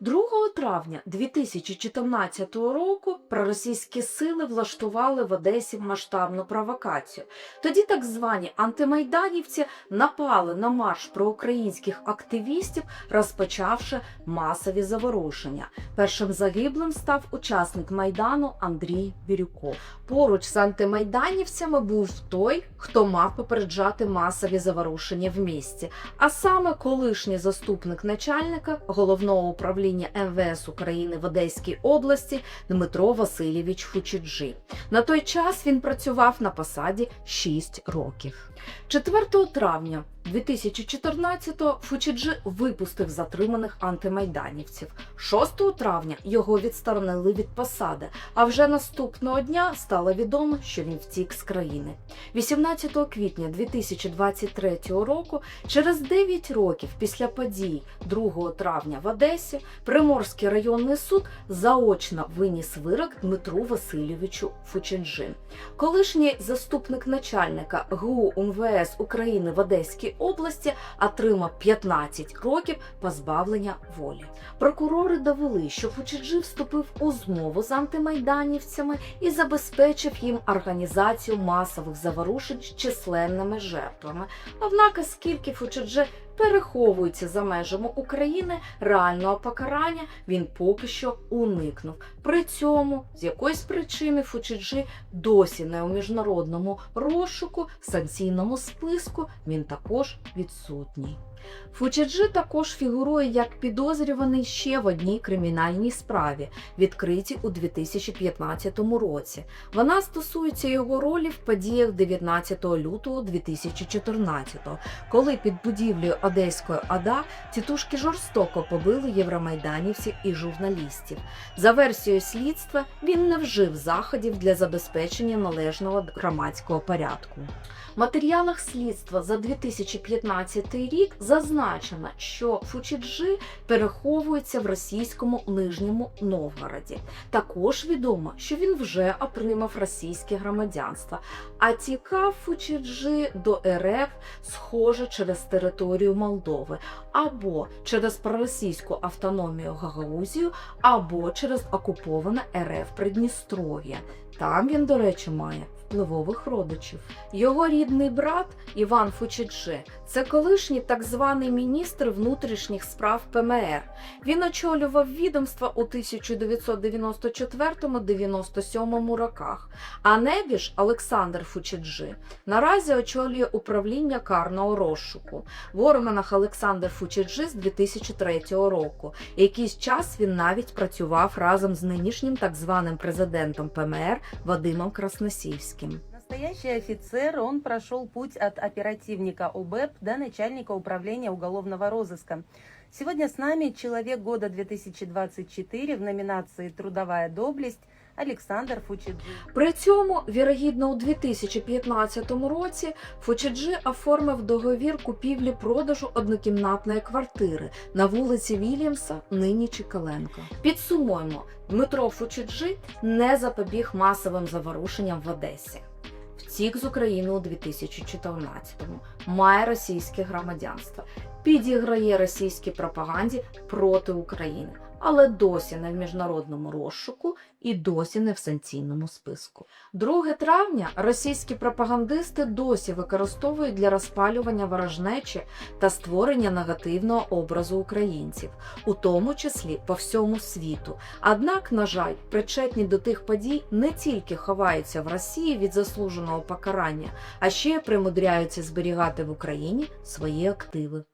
2 травня 2014 року проросійські сили влаштували в Одесі масштабну провокацію. Тоді так звані антимайданівці напали на марш проукраїнських активістів, розпочавши масові заворушення. Першим загиблим став учасник майдану Андрій Бірюков. Поруч з антимайданівцями був той, хто мав попереджати масові заворушення в місті, а саме колишній заступник начальника головного управління МВС України в Одеській області Дмитро Васильович Фучіджі. На той час він працював на посаді 6 років. 4 травня 2014-го Фучіджі випустив затриманих антимайданівців. 6 травня його відсторонили від посади, а вже наступного дня стало відомо, що він втік з країни. 18 квітня 2023 року, через 9 років після подій 2 травня в Одесі, Приморський районний суд заочно виніс вирок Дмитру Васильовичу Фучинджи. Колишній заступник начальника ГУ УМВС України в Одеській області отримав 15 років позбавлення волі. Прокурори довели, що Фучиджи вступив у змову з антимайданівцями і забезпечив їм організацію масових заворушень з численними жертвами. Однак, оскільки Фучинджи переховується за межами України реального покарання, він поки що уникнув. При цьому з якоїсь причини Фучиджи досі не у міжнародному розшуку, санкційному списку він також відсутній. Фучиджи також фігурує як підозрюваний ще в одній кримінальній справі, відкритій у 2015 році. Вона стосується його ролі в подіях 19 лютого 2014, коли під будівлею Одеської ОДА тітушки жорстоко побили євромайданівців і журналістів. За версією слідства, він не вжив заходів для забезпечення належного громадського порядку. В матеріалах слідства за 2015 рік зазначено, що Фучіджи переховується в російському Нижньому Новгороді. Також відомо, що він вже отримав російське громадянство, а тікав Фучіджи до РФ схоже через територію Молдови, або через проросійську автономію Гагаузію, або через окуповане РФ Придністров'я. Там він, до речі, має впливових родичів. Його рідний брат Іван Фучиджи – це колишній так званий міністр внутрішніх справ ПМР. Він очолював відомства у 1994-97 роках. А небіж Олександр Фучиджи наразі очолює управління карного розшуку. В органах Олександр Фучиджи з 2003 року. Якийсь час він навіть працював разом з нинішнім так званим президентом ПМР Вадимом Красносільським. Настоящий офицер, он прошел путь от оперативника ОБЭП до начальника управления уголовного розыска. Сегодня с нами человек года 2024 в номинации «Трудовая доблесть» Александр Фучиджи. При цьому, вірогідно, у 2015 році Фучиджи оформив договір купівлі-продажу однокімнатної квартири на вулиці Вільямса, нині Чикаленко. Підсумуємо, Дмитро Фучиджи не запобіг масовим заворушенням в Одесі. Втік з України у 2014-му, має російське громадянство, підіграє російській пропаганді проти України, але досі не в міжнародному розшуку і досі не в санкційному списку. 2 травня російські пропагандисти досі використовують для розпалювання ворожнечі та створення негативного образу українців, у тому числі по всьому світу. Однак, на жаль, причетні до тих подій не тільки ховаються в Росії від заслуженого покарання, а ще й примудряються зберігати в Україні свої активи.